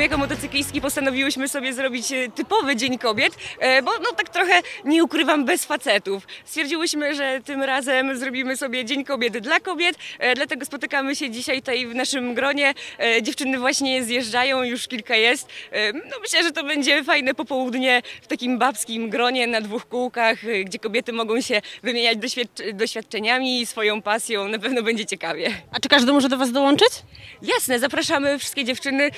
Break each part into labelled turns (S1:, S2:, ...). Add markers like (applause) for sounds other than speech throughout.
S1: my jako motocyklistki postanowiłyśmy sobie zrobić e, typowy Dzień Kobiet, e, bo no tak trochę nie ukrywam bez facetów. Stwierdziłyśmy, że tym razem zrobimy sobie Dzień Kobiet dla kobiet, e, dlatego spotykamy się dzisiaj tutaj w naszym gronie. Dziewczyny właśnie zjeżdżają, już kilka jest. No myślę, że to będzie fajne popołudnie w takim babskim gronie na dwóch kółkach, gdzie kobiety mogą się wymieniać doświadcz- doświadczeniami i swoją pasją. Na pewno będzie ciekawie.
S2: A czy każdy może do Was dołączyć?
S1: Jasne, zapraszamy wszystkie dziewczyny.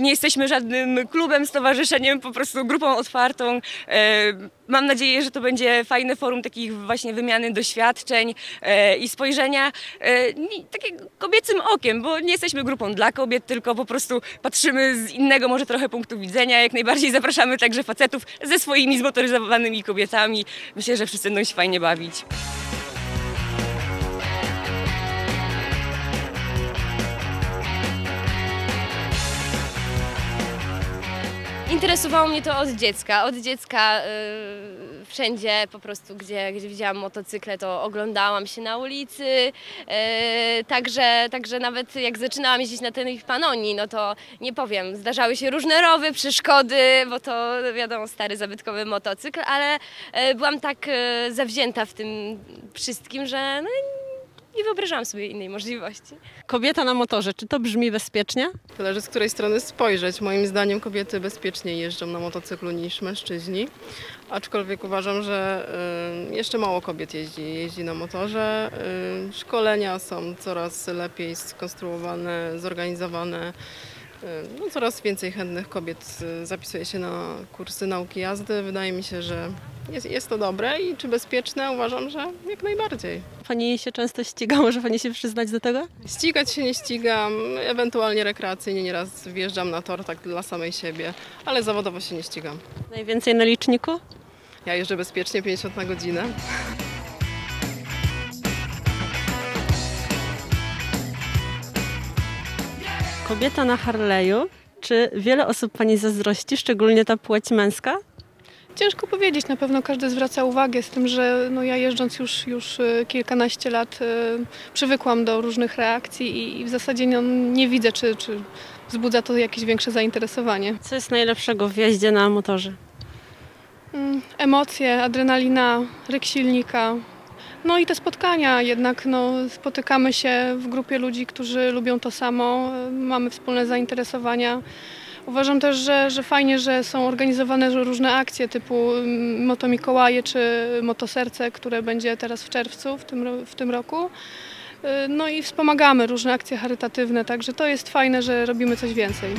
S1: Nie jesteśmy żadnym klubem, stowarzyszeniem, po prostu grupą otwartą. E, Mam nadzieję, że to będzie fajne forum takich właśnie wymiany doświadczeń e, i spojrzenia e, takim kobiecym okiem, bo nie jesteśmy grupą dla kobiet, tylko po prostu patrzymy z innego może trochę punktu widzenia. Jak najbardziej zapraszamy także facetów ze swoimi zmotoryzowanymi kobietami. Myślę, że wszyscy będą się fajnie bawić.
S3: Interesowało mnie to od dziecka. Od dziecka y, wszędzie po prostu, gdzie, gdzie widziałam motocykle, to oglądałam się na ulicy. Y, także, także nawet jak zaczynałam jeździć na ten Panoni, no to nie powiem, zdarzały się różne rowy, przeszkody, bo to wiadomo, stary, zabytkowy motocykl, ale y, byłam tak zawzięta w tym wszystkim, że no, nie wyobrażałam sobie innej możliwości.
S2: Kobieta na motorze, czy to brzmi bezpiecznie?
S4: Zależy z której strony spojrzeć. Moim zdaniem kobiety bezpieczniej jeżdżą na motocyklu niż mężczyźni. Aczkolwiek uważam, że y, jeszcze mało kobiet jeździ, jeździ na motorze. Y, szkolenia są coraz lepiej skonstruowane, zorganizowane. Y, no, coraz więcej chętnych kobiet y, zapisuje się na kursy nauki jazdy. Wydaje mi się, że jest, jest to dobre i czy bezpieczne? Uważam, że jak najbardziej.
S2: Pani się często ściga, (laughs) może Pani się przyznać do tego?
S4: Ścigać się nie ścigam, ewentualnie rekreacyjnie nieraz wjeżdżam na tor tak dla samej siebie, ale zawodowo się nie ścigam.
S2: Najwięcej na liczniku?
S4: Ja jeżdżę bezpiecznie 50 na godzinę.
S2: Kobieta na Harley'u. Czy wiele osób Pani zazdrości, szczególnie ta płeć męska?
S5: Ciężko powiedzieć, na pewno każdy zwraca uwagę z tym, że no ja jeżdżąc już, już e, kilkanaście lat e, przywykłam do różnych reakcji i, i w zasadzie no, nie widzę, czy, czy wzbudza to jakieś większe zainteresowanie.
S2: Co jest najlepszego w jeździe na motorze?
S5: Mm, Emocje, adrenalina, ryk silnika, no i te spotkania, jednak no, spotykamy się w grupie ludzi, którzy lubią to samo, e, mamy wspólne zainteresowania. Uważam też, że, że fajnie, że są organizowane różne akcje typu mm, Moto Mikołaje czy Motoserce, które będzie teraz w czerwcu w tym, w tym roku. Y, No i wspomagamy różne akcje charytatywne, także to jest fajne, że robimy coś więcej.